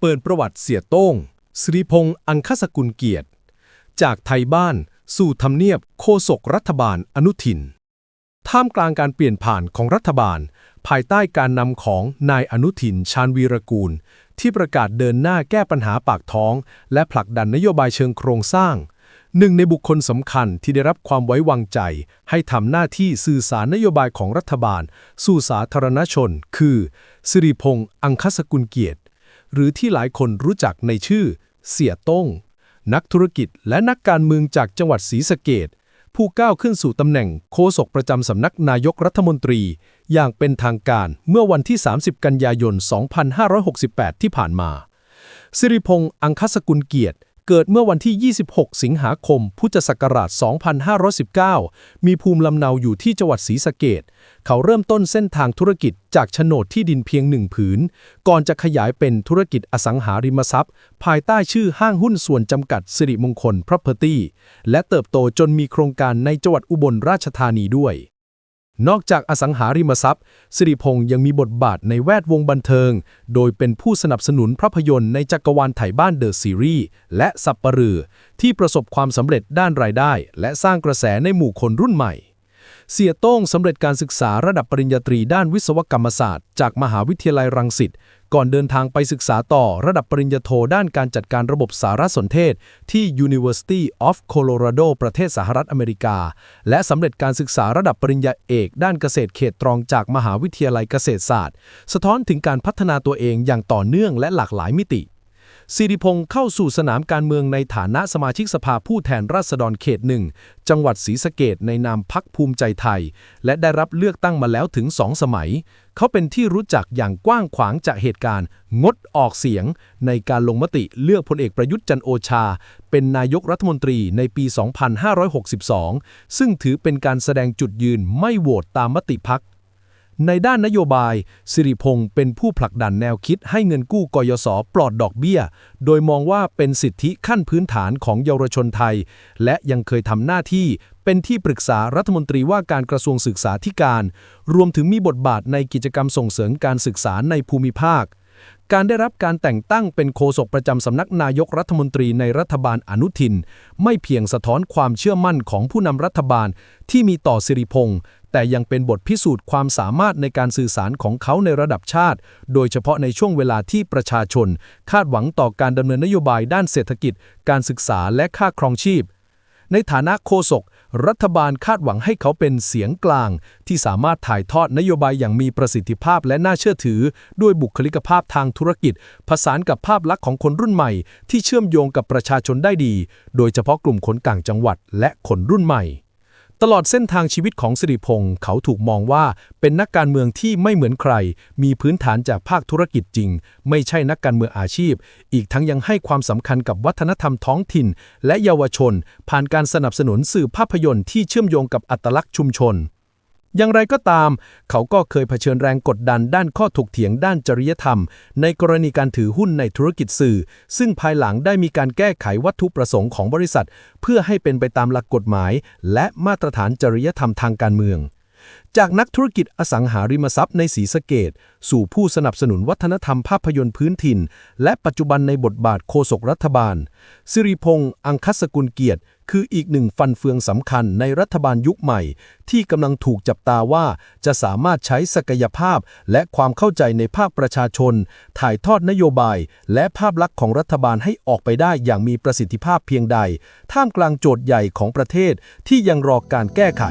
เปิดประวัติเสียโต้งสิริพงษ์อังคสกุลเกียรติ จากไทยบ้านสู่ทำเนียบโฆษกรัฐบาลอนุทิน ท่ามกลางการเปลี่ยนผ่านของรัฐบาล ภายใต้การนำของนายอนุทิน ชาญวีรกูล ที่ประกาศเดินหน้าแก้ปัญหาปากท้อง และผลักดันนโยบายเชิงโครงสร้าง หนึ่งในบุคคลสำคัญที่ได้รับความไว้วางใจ ให้ทำหน้าที่สื่อสารนโยบายของรัฐบาล สู่สาธารณชน คือสิริพงษ์อังคสกุลเกียรติ หรือที่หลายคนรู้จักในชื่อ เสียต้ง นักธุรกิจและนักการเมืองจากจังหวัดศรีสะเกดผู้ก้าวขึ้นสู่ตำแหน่งโฆษกประจำสำนักนายกรัฐมนตรี อย่างเป็นทางการเมื่อวันที่ 30 กันยายน 2568 ที่ผ่านมาสิริพงษ์อังคสกุลเกียรติ เกิดเมื่อวันที่ 26 สิงหาคม พุทธศักราช 2519 มีภูมิลำเนาอยู่ที่จังหวัดศรีสะเกดเขาเริ่มต้นเส้นทางธุรกิจจากโฉนดที่ดินเพียงหนึ่งผืน ก่อนจะขยายเป็นธุรกิจอสังหาริมทรัพย์ ภายใต้ชื่อห้างหุ้นส่วนจำกัดสิริมงคล Property และเติบโตจนมีโครงการในจังหวัดอุบลราชธานีด้วย นอกจากอสังหาริมทรัพย์ สิริพงษ์ยังมีบทบาทในแวดวงบันเทิง โดยเป็นผู้สนับสนุนภาพยนตร์ในจักรวาลไถ่บ้านเดอะซีรีส์และสับปะรือ ที่ประสบความสำเร็จด้านรายได้ และสร้างกระแสในหมู่คนรุ่นใหม่ เสียโต้งสำเร็จการศึกษาระดับปริญญาตรีด้านวิศวกรรมศาสตร์ จากมหาวิทยาลัยรังสิต ก่อนเดินทางไปศึกษาต่อระดับปริญญาโทด้านการจัดการระบบสารสนเทศ ที่ University of Colorado ประเทศสหรัฐอเมริกา และสำเร็จการศึกษาระดับปริญญาเอกด้านเกษตรเขตตรองจากมหาวิทยาลัยเกษตรศาสตร์ สะท้อนถึงการพัฒนาตัวเองอย่างต่อเนื่องและหลากหลายมิติ สิริพงษ์เข้าสู่สนามการเมืองในฐานะสมาชิกสภาผู้แทนราษฎรเขตหนึ่งจังหวัดศรีสะเกดในนามพักภูมิใจไทย และได้รับเลือกตั้งมาแล้วถึงสองสมัย เขาเป็นที่รู้จักอย่างกว้างขวางจากเหตุการณ์ งดออกเสียง ในการลงมติเลือกพลเอกประยุทธ์จันโอชา เป็นนายกรัฐมนตรีในปี 2562 ซึ่งถือเป็นการแสดงจุดยืนไม่โหวตตามมติพัก ในด้านนโยบาย สิริพงษ์เป็นผู้ผลักดันแนวคิดให้เงินกู้กยศปลอดดอกเบี้ย โดยมองว่าเป็นสิทธิขั้นพื้นฐานของเยาวชนไทย และยังเคยทำหน้าที่เป็นที่ปรึกษารัฐมนตรีว่าการกระทรวงศึกษาธิการ รวมถึงมีบทบาทในกิจกรรมส่งเสริมการศึกษาในภูมิภาค การได้รับการแต่งตั้งเป็นโฆษกประจำสำนักนายกรัฐมนตรีในรัฐบาลอนุทิน ไม่เพียงสะท้อนความเชื่อมั่นของผู้นำรัฐบาลที่มีต่อสิริพงษ์ แต่ยังเป็นบทพิสูจน์ความสามารถในการสื่อสารของเขาในระดับชาติ โดยเฉพาะในช่วงเวลาที่ประชาชน คาดหวังต่อการดำเนินนโยบายด้านเศรษฐกิจ การศึกษาและค่าครองชีพ ในฐานะโฆษกรัฐบาลคาดหวังให้เขาเป็นเสียงกลาง ที่สามารถถ่ายทอดนโยบายอย่างมีประสิทธิภาพและน่าเชื่อถือ ด้วยบุคลิกภาพทางธุรกิจ ผสานกับภาพลักษณ์ของคนรุ่นใหม่ ที่เชื่อมโยงกับประชาชนได้ดี โดยเฉพาะกลุ่มคนต่างจังหวัดและคนรุ่นใหม่ ตลอดเส้นทางชีวิตของสิริพงศ์เขาถูกมองว่า เป็นนักการเมืองที่ไม่เหมือนใคร มีพื้นฐานจากภาคธุรกิจจริง ไม่ใช่นักการเมืองอาชีพ อีกทั้งยังให้ความสำคัญกับวัฒนธรรมท้องถิ่น และเยาวชน ผ่านการสนับสนุนสื่อภาพยนตร์ที่เชื่อมโยงกับอัตลักษณ์ชุมชน อย่างไรก็ตาม เขาก็เคยเผชิญแรงกดดันด้านข้อถกเถียงด้านจริยธรรม ในกรณีการถือหุ้นในธุรกิจสื่อ ซึ่งภายหลังได้มีการแก้ไขวัตถุประสงค์ของบริษัท เพื่อให้เป็นไปตามหลักกฎหมาย และมาตรฐานจริยธรรมทางการเมือง จากนักธุรกิจอสังหาริมทรัพย์ในศรีสะเกดสู่ผู้สนับสนุนวัฒนธรรมภาพยนตร์พื้นถิ่น และปัจจุบันในบทบาทโฆษกรัฐบาล สิริพงษ์อังคสกุลเกียรติ คืออีกหนึ่งฟันเฟืองสำคัญในรัฐบาลยุคใหม่ ที่กำลังถูกจับตาว่าจะสามารถใช้ศักยภาพ และความเข้าใจในภาคประชาชน ถ่ายทอดนโยบาย และภาพลักษณ์ของรัฐบาลให้ออกไปได้อย่างมีประสิทธิภาพเพียงใด ท่ามกลางโจทย์ใหญ่ของประเทศที่ยังรอการแก้ไข